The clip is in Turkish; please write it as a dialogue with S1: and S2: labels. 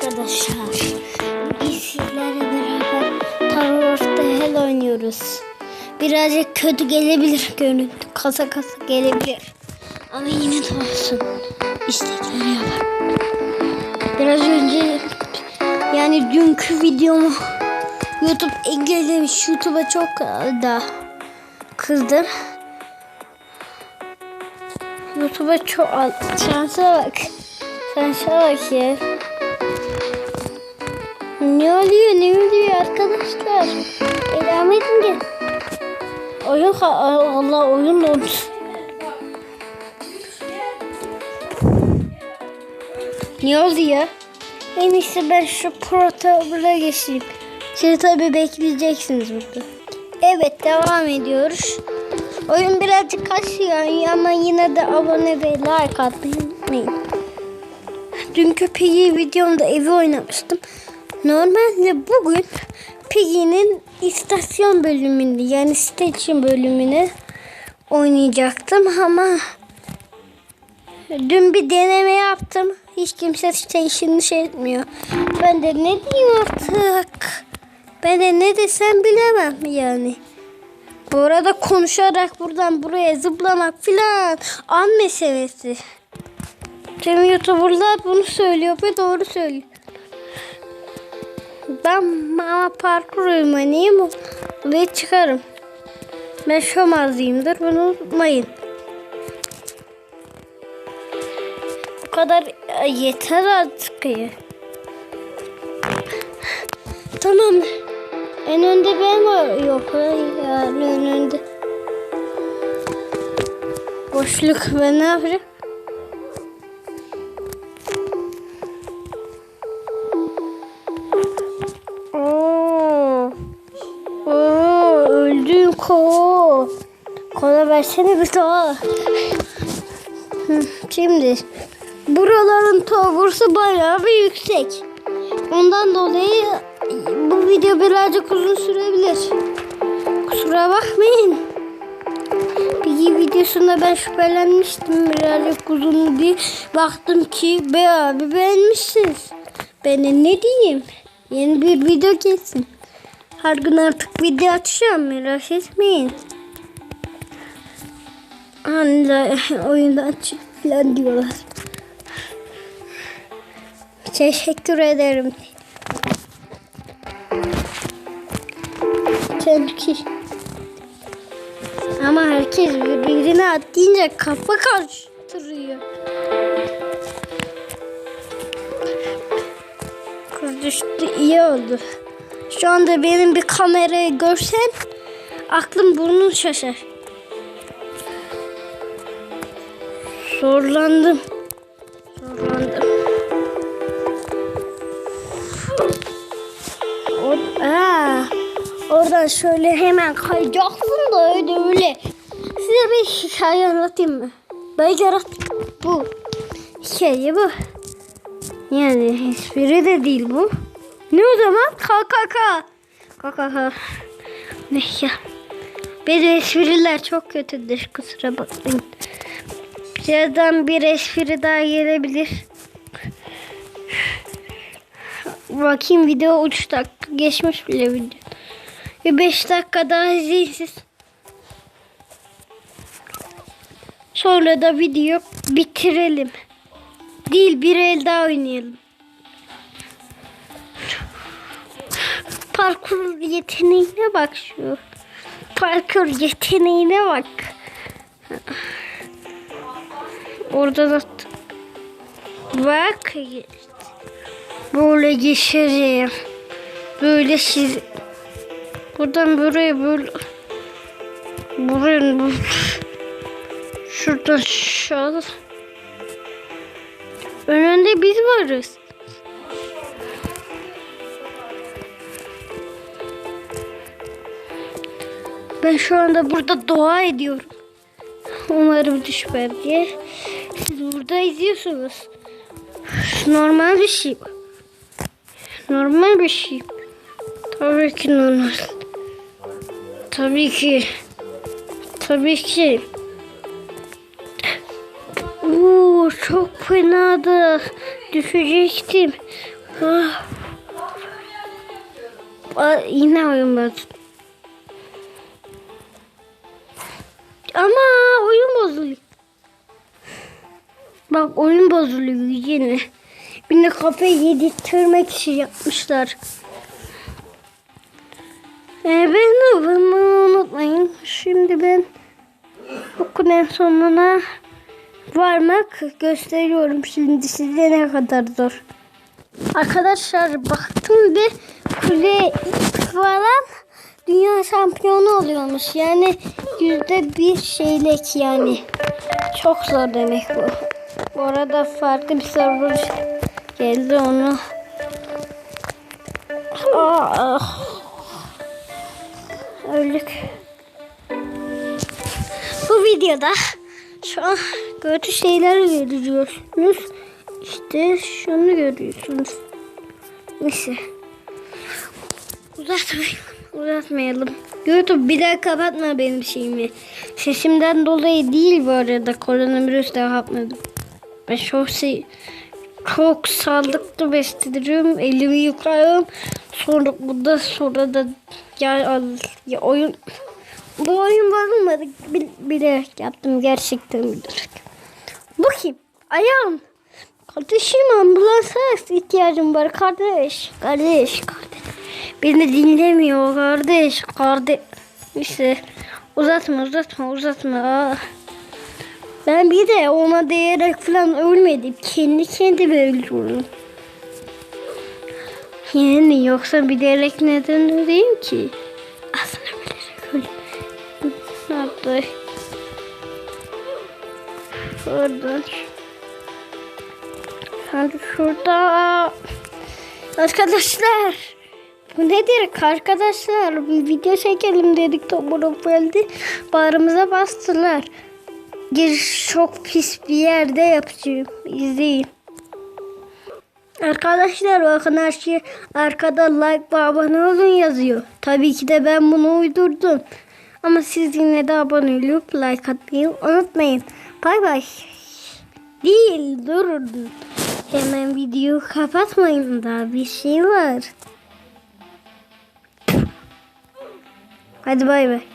S1: arkadaşlar. Biz sizlerle beraber Tower of the Hell oynuyoruz. Birazcık kötü gelebilir görüntü. Kasa kasa gelebilir. Ama yine de olsun. İstekleri yapar. Biraz önce yani dünkü videomu YouTube engellemiş. YouTube'a çok da kızdım. YouTube'a çok al. Şansa bak. Şansa bak ya. Ne oluyor ne oluyor arkadaşlar? Devam edin de. Oyun Allah oyun dondu. Ne oldu ya? En iyisi ben şu protokola geçeyim. Siz tabi bekleyeceksiniz burada. Evet devam ediyoruz. Oyun birazcık kasıyor ama yine de abone ve like atmayı unutmayın. Dünkü Piggy videomda evi oynamıştım. Normalde bugün Piggy'nin istasyon bölümünde yani station bölümünü oynayacaktım ama dün bir deneme yaptım. Hiç kimse station'ı şey etmiyor. Ben de ne diyeyim artık? Ben de ne desem bilemem yani. Bu arada konuşarak buradan buraya zıplamak filan an meselesi. Tüm YouTuber'lar bunu söylüyor ve doğru söylüyor. Ben ama parkur uymanıyım ve çıkarım. Ben şomazlıyımdır bunu unutmayın. Bu kadar e, yeter artık ya. Tamam. En önde ben var. Yok yani en önde. Boşluk ben ne yapacağım? Versene bir. Hı, Şimdi buraların tower'sı bayağı bir yüksek. Ondan dolayı bu video birazcık uzun sürebilir. Kusura bakmayın. Bir videosunda ben şüphelenmiştim birazcık uzun diye. Baktım ki be abi beğenmişsiniz. Ben ne diyeyim? Yeni bir video gelsin. Her gün artık video açacağım merak etmeyin. Anla oyundan çık falan diyorlar. Teşekkür ederim. Çünkü ama herkes birbirine atlayınca kafa karıştırıyor. Kız düştü iyi oldu. Şu anda benim bir kamerayı görsen aklım burnun şaşar. Zorlandım. Zorlandım. Or Aa, oradan şöyle hemen kayacaksın da öyle. Size bir hikaye anlatayım mı? Ben yarattım. Bu. Hikaye bu. Yani espri de değil bu. Ne o zaman? KKK. KKK. Ne ya? Benim espriler çok kötüdür. Kusura bakmayın. Birazdan bir espri daha gelebilir. Bakayım video 3 dakika geçmiş bile video. Bir 5 dakika daha izleyin siz. Sonra da video bitirelim. Değil bir el daha oynayalım. Parkur yeteneğine bak şu. Parkur yeteneğine bak. Orada da bak böyle geçerim. Böyle siz buradan buraya böyle buraya bu şuradan şöyle önünde biz varız. Ben şu anda burada dua ediyorum. Umarım düşmem diye. Burada izliyorsunuz. Normal bir şey. Normal bir şey. Tabii ki normal. Tabii ki. Tabii ki. Oo, çok fenadı. Düşecektim. Ah. Aa, yine oyun bozuldu. Ama oyun bozuluyor. Bak oyun bozuluyor yine. Bir de kafayı yedirtmek için yapmışlar. Ee, ben bunu unutmayın. Şimdi ben okulun sonuna varmak gösteriyorum şimdi size ne kadar zor. Arkadaşlar baktım bir kule falan dünya şampiyonu oluyormuş. Yani yüzde bir şeylik yani. Çok zor demek bu. Bu arada farklı bir server geldi onu. Aa, ah. Öldük. Bu videoda şu an kötü şeyler görüyorsunuz. İşte şunu görüyorsunuz. Neyse. Uzatmayalım. Uzatmayalım. YouTube bir daha kapatma benim şeyimi. Sesimden dolayı değil bu arada. Koronavirüs daha yapmadım. Ben çok şey çok sağlıklı besleniyorum. Elimi yıkıyorum. Sonra bu da sonra da ya, ya oyun bu oyun bozulmadı. Bil, bilerek yaptım gerçekten bilerek. Bu kim? Ayağım. Kardeşim ambulansa ihtiyacım var kardeş. Kardeş kardeş. Beni dinlemiyor kardeş. Kardeş. İşte uzatma uzatma uzatma. Aa. Ben bir de ona değerek falan ölmedim. Kendi kendime ölüyorum. Yani yoksa bilerek neden öleyim ki? Aslında bilerek öldüm. Nerede? Oradan. Hadi şurada. Arkadaşlar. Bu nedir arkadaşlar? Bir video çekelim dedik toplanıp geldi. Bağrımıza bastılar. Giriş çok pis bir yerde yapacağım. İzleyin. Arkadaşlar bakın her şey arkada like ve abone olun yazıyor. Tabii ki de ben bunu uydurdum. Ama siz yine de abone olup like atmayı unutmayın. Bay bay. Değil durun. Hemen videoyu kapatmayın daha bir şey var. Hadi bay bay.